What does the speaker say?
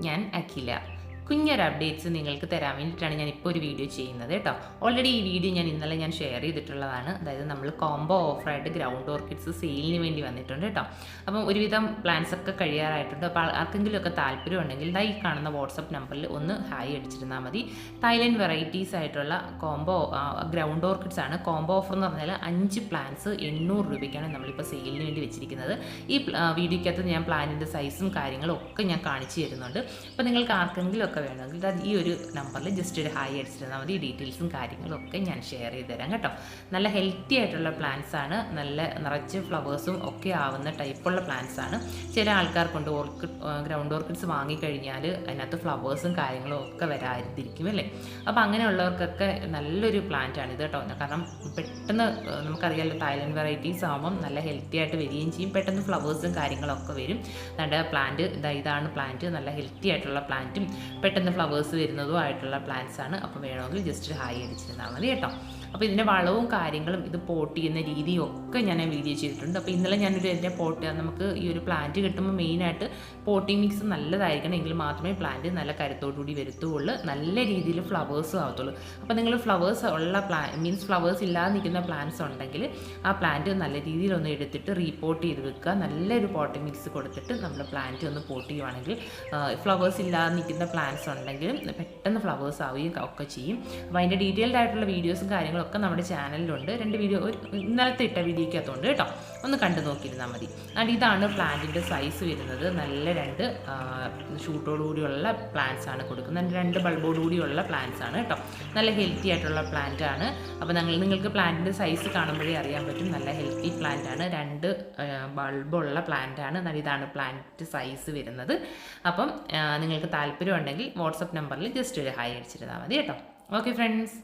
ഞാൻ അഖില. കുഞ്ഞൊരു അപ്ഡേറ്റ്സ് നിങ്ങൾക്ക് തരാൻ വേണ്ടിയിട്ടാണ് ഞാൻ ഇപ്പോൾ ഒരു വീഡിയോ ചെയ്യുന്നത് കേട്ടോ. ഓൾറെഡി ഈ വീഡിയോ ഞാൻ ഇന്നലെ ഞാൻ ഷെയർ ചെയ്തിട്ടുള്ളതാണ്. അതായത് നമ്മൾ കോംബോ ഓഫറായിട്ട് ഗ്രൗണ്ട് ഓർക്കിഡ്സ് സെയിലിന് വേണ്ടി വന്നിട്ടുണ്ട് കേട്ടോ. അപ്പം ഒരുവിധം പ്ലാൻസ് ഒക്കെ കഴിയാറായിട്ടുണ്ട്. അപ്പോൾ ആർക്കെങ്കിലും ഒക്കെ താല്പര്യം ഉണ്ടെങ്കിൽ ദാ ഈ കാണുന്ന വാട്സപ്പ് നമ്പറിൽ ഒന്ന് ഹായ് അടിച്ചിരുന്നാൽ മതി. തായ്ലൻഡ് വെറൈറ്റീസ് ആയിട്ടുള്ള കോംബോ ഗ്രൗണ്ട് ഓർക്കിഡ്സ് ആണ്. കോംബോ ഓഫർ എന്ന് പറഞ്ഞാൽ അഞ്ച് പ്ലാൻസ് എണ്ണൂറ് രൂപയ്ക്കാണ് നമ്മളിപ്പോൾ സെയിലിന് വേണ്ടി വെച്ചിരിക്കുന്നത്. ഈ വീഡിയോയ്ക്കകത്ത് ഞാൻ പ്ലാനിന്റെ സൈസും കാര്യങ്ങളും ഒക്കെ ഞാൻ കാണിച്ചു തരുന്നുണ്ട്. അപ്പോൾ നിങ്ങൾക്ക് ആർക്കെങ്കിലും ഒക്കെ വേണമെങ്കിൽ അത് ഈ ഒരു നമ്പറിൽ ജസ്റ്റ് ഒരു ഹായ് അടിച്ചിരുന്നാൽ മതി. ഡീറ്റെയിൽസും കാര്യങ്ങളും ഒക്കെ ഞാൻ ഷെയർ ചെയ്ത് തരാം കേട്ടോ. നല്ല ഹെൽത്തി ആയിട്ടുള്ള പ്ലാന്റ്സ് ആണ്. നല്ല നിറച്ച് ഫ്ലവേഴ്സും ഒക്കെ ആവുന്ന ടൈപ്പുള്ള പ്ലാന്റ്സ് ആണ്. ചില ആൾക്കാർക്കുണ്ട് ഓർക്കിഡ് ഗ്രൗണ്ട് ഓർക്കിഡ്സ് വാങ്ങിക്കഴിഞ്ഞാൽ അതിനകത്ത് ഫ്ലവേഴ്സും കാര്യങ്ങളും ഒക്കെ വരാതിരിക്കും അല്ലേ? അപ്പോൾ അങ്ങനെയുള്ളവർക്കൊക്കെ നല്ലൊരു പ്ലാന്റ് ആണ് ഇത് കേട്ടോ. കാരണം പെട്ടെന്ന് നമുക്കറിയാമല്ലോ തായ്ലൻഡ് വെറൈറ്റീസ് ആകുമ്പം നല്ല ഹെൽത്തി ആയിട്ട് വരികയും ചെയ്യും. പെട്ടെന്ന് ഫ്ലവേഴ്സും കാര്യങ്ങളൊക്കെ വരും. നല്ല പ്ലാന്റ് ഇതാ ഇതാണ് പ്ലാന്റ് നല്ല ഹെൽത്തി ആയിട്ടുള്ള പ്ലാന്റും പെട്ടെന്ന് ഫ്ലവേഴ്സ് വരുന്നതും ആയിട്ടുള്ള പ്ലാന്റ്സ് ആണ്. അപ്പോൾ വേണമെങ്കിൽ ജസ്റ്റ് ഹായ് അടിച്ചിരുന്നാൽ മതി കേട്ടോ. അപ്പോൾ ഇതിന്റെ വളവും കാര്യങ്ങളും ഇത് പോട്ട് ചെയ്യുന്ന രീതിയും ഒക്കെ ഞാൻ വീഡിയോ ചെയ്തിട്ടുണ്ട്. അപ്പോൾ ഇന്നലെ ഞാനൊരു എന്റെ പോട്ട് നമുക്ക് ഈ ഒരു പ്ലാന്റ് കിട്ടുമ്പോൾ മെയിനായിട്ട് പോട്ടിംഗ് മിക്സ് നല്ലതായിരിക്കണം. എങ്കിൽ മാത്രമേ പ്ലാന്റ് നല്ല കരുത്തോടുകൂടി വരുത്തുള്ളൂ നല്ല രീതിയിൽ ഫ്ലവേഴ്സും ആവത്തുള്ളൂ. അപ്പോൾ നിങ്ങൾ ഫ്ലവേഴ്സ് ഉള്ള പ്ലാ മീൻസ് ഫ്ലവേഴ്സ് ഇല്ലാതെ നിൽക്കുന്ന പ്ലാന്റ്സ് ഉണ്ടെങ്കിൽ ആ പ്ലാന്റ് നല്ല രീതിയിൽ ഒന്ന് എടുത്തിട്ട് റീപോർട്ട് ചെയ്ത് വെക്കുക. നല്ലൊരു പോട്ടിംഗ് മിക്സ് കൊടുത്തിട്ട് നമ്മൾ പ്ലാന്റ് ഒന്ന് പോട്ട് ചെയ്യുവാണെങ്കിൽ ഫ്ലവേഴ്സ് ഇല്ലാതെ നിൽക്കുന്ന പ്ലാന്റ്സ് ഉണ്ടെങ്കിലും പെട്ടെന്ന് ഫ്ലവേഴ്സ് ആവുകയും ഒക്കെ ചെയ്യും. അപ്പോൾ അതിന്റെ ഡീറ്റെയിൽഡ് ആയിട്ടുള്ള വീഡിയോസും കാര്യങ്ങളൊക്കെ നമ്മുടെ ചാനലിലുണ്ട് രണ്ട് വീഡിയോ ഒരു ഇന്നലത്തെ ഇട്ട വീഡിയോക്കകത്തുണ്ട് കേട്ടോ. ഒന്ന് കണ്ടു നോക്കിയിരുന്നാൽ മതി. അതുകൊണ്ട് ഇതാണ് പ്ലാന്റിന്റെ സൈസ് വരുന്നത്. നല്ല രണ്ട് ഷൂട്ടോടുകൂടിയുള്ള പ്ലാന്റ്സ് ആണ് കൊടുക്കുന്നത്. രണ്ട് ബൾബോടുകൂടിയുള്ള പ്ലാന്റ്സ് ആണ് കേട്ടോ. നല്ല ഹെൽത്തി ആയിട്ടുള്ള പ്ലാന്റ് ആണ്. അപ്പോൾ നിങ്ങൾ നിങ്ങൾക്ക് പ്ലാന്റിന്റെ സൈസ് കാണുമ്പോഴേ അറിയാൻ പറ്റും. നല്ല ഹെൽത്തി പ്ലാന്റ് ആണ്. രണ്ട് ബൾബുള്ള പ്ലാന്റ് ആണ്. ഇതാണ് പ്ലാന്റ് സൈസ് വരുന്നത്. അപ്പം നിങ്ങൾക്ക് താല്പര്യം ഉണ്ടെങ്കിൽ വാട്സപ്പ് നമ്പറിൽ ജസ്റ്റ് ഒരു ഹായ് അടിച്ചിരുന്നാൽ മതി കേട്ടോ. Okay friends